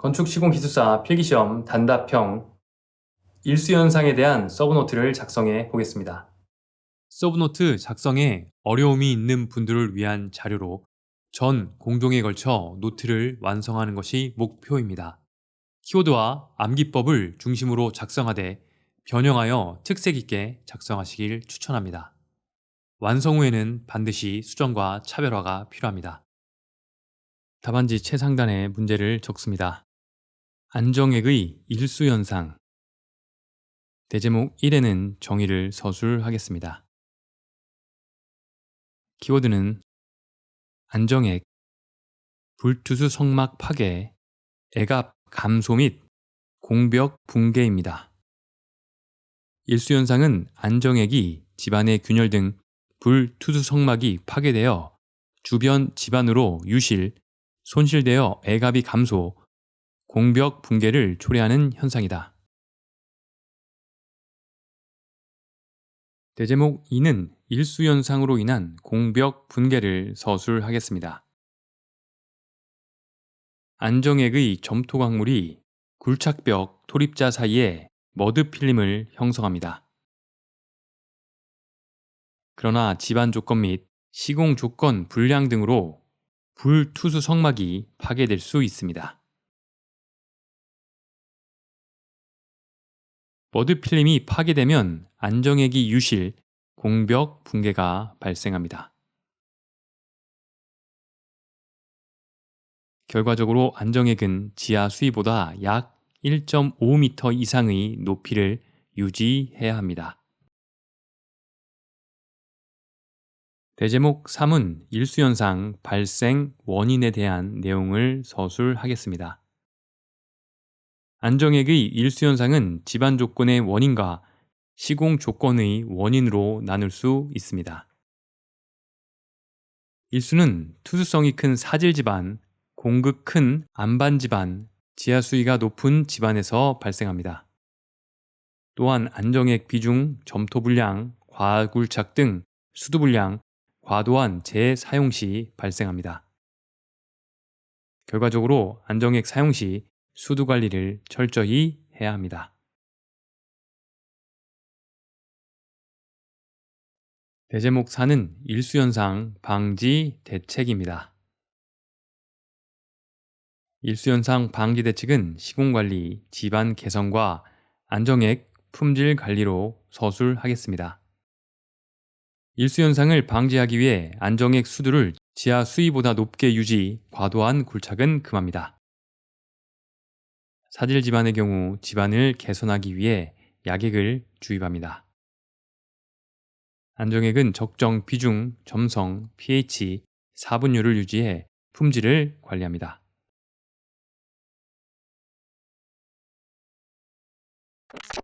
건축시공기술사 필기시험 단답형 일수현상에 대한 서브노트를 작성해 보겠습니다. 서브노트 작성에 어려움이 있는 분들을 위한 자료로 전 공동에 걸쳐 노트를 완성하는 것이 목표입니다. 키워드와 암기법을 중심으로 작성하되 변형하여 특색 있게 작성하시길 추천합니다. 완성 후에는 반드시 수정과 차별화가 필요합니다. 답안지 최상단에 문제를 적습니다. 안정액의 일수현상 대제목 1에는 정의를 서술하겠습니다. 키워드는 안정액, 불투수 성막 파괴, 애갑 감소 및 공벽 붕괴입니다. 일수현상은 안정액이 집안의 균열 등 불투수 성막이 파괴되어 주변 집안으로 유실, 손실되어 애갑이 감소, 공벽 붕괴를 초래하는 현상이다. 대제목 2는 일수현상으로 인한 공벽 붕괴를 서술하겠습니다. 안정액의 점토 광물이 굴착벽 토립자 사이에 머드 필름을 형성합니다. 그러나 집안 조건 및 시공 조건 불량 등으로 불투수 성막이 파괴될 수 있습니다. 머드 필름이 파괴되면 안정액이 유실, 공벽 붕괴가 발생합니다. 결과적으로 안정액은 지하 수위보다 약 1.5m 이상의 높이를 유지해야 합니다. 대제목 3은 일수현상 발생 원인에 대한 내용을 서술하겠습니다. 안정액의 일수현상은 집안 조건의 원인과 시공 조건의 원인으로 나눌 수 있습니다. 일수는 투수성이 큰 사질 집안, 공극 큰 안반 집안, 지하 수위가 높은 집안에서 발생합니다. 또한 안정액 비중, 점토 불량, 과굴착 등 수도 불량, 과도한 재사용 시 발생합니다. 결과적으로 안정액 사용 시 수도 관리를 철저히 해야 합니다. 대제목 4는 일수현상 방지 대책입니다. 일수현상 방지 대책은 시공관리, 집안 개선과 안정액, 품질 관리로 서술하겠습니다. 일수현상을 방지하기 위해 안정액 수두를 지하 수위보다 높게 유지, 과도한 굴착은 금합니다. 사질 집안의 경우 집안을 개선하기 위해 약액을 주입합니다. 안정액은 적정 비중, 점성, pH, 사분율을 유지해 품질을 관리합니다.